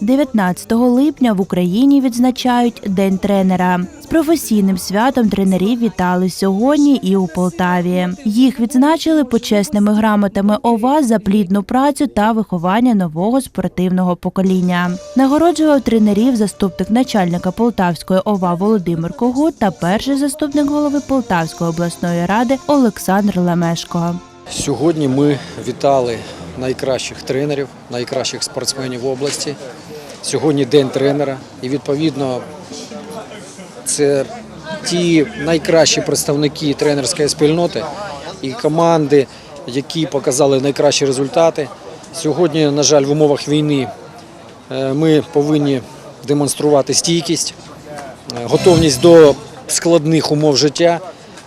19 липня в Україні відзначають День тренера. З професійним святом тренерів вітали сьогодні і у Полтаві. Їх відзначили почесними грамотами ОВА за плідну працю та виховання нового спортивного покоління. Нагороджував тренерів заступник начальника Полтавської ОВА Володимир Когут та перший заступник голови Полтавської обласної ради Олександр Лемешко. Сьогодні ми вітали найкращих тренерів, найкращих спортсменів області. Сьогодні день тренера, і відповідно це ті найкращі представники тренерської спільноти і команди, які показали найкращі результати. Сьогодні, на жаль, в умовах війни е, ми повинні демонструвати стійкість, е, готовність до складних умов життя.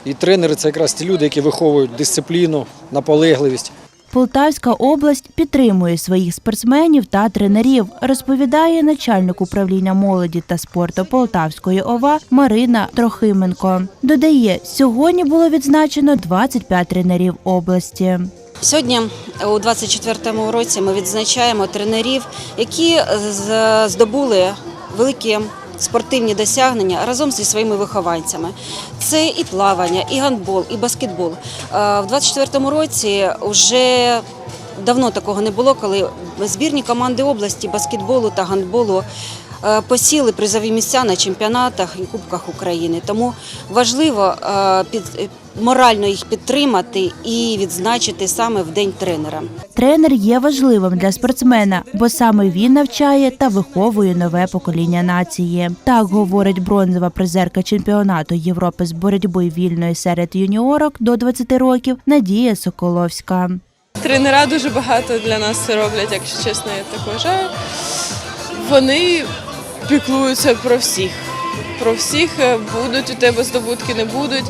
І тренери це якраз ті люди, які виховують дисципліну, наполегливість. Полтавська область підтримує своїх спортсменів та тренерів, розповідає начальник управління молоді та спорту Полтавської ОВА Марина Трохименко. Додає, сьогодні було відзначено 25 тренерів області. Сьогодні, у 24-му році, ми відзначаємо тренерів, які здобули великі спортивні досягнення разом зі своїми вихованцями. Це і плавання, і гандбол, і баскетбол. Е, В 24-му році вже давно такого не було, коли збірні команди області баскетболу та гандболу посіли призові місця на чемпіонатах і Кубках України. Тому важливо е, під, морально їх підтримати і відзначити саме в День тренера. Тренер є важливим для спортсмена, бо саме він навчає та виховує нове покоління нації. Так говорить бронзова призерка чемпіонату Європи з боротьби вільної серед юніорок до 20 років Надія Соколовська. Тренера дуже багато для нас роблять, якщо чесно, я так вважаю. Вони піклуються про всіх. Про всіх е, будуть у тебе здобутки, не будуть.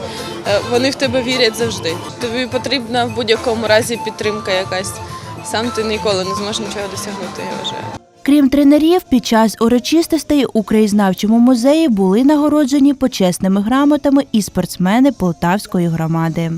Е, Вони в тебе вірять завжди. Тобі потрібна в будь-якому разі підтримка якась. Сам ти ніколи не зможеш нічого досягнути, я вважаю. Крім тренерів, під час урочистостей у краєзнавчому музеї були нагороджені почесними грамотами і спортсмени Полтавської громади.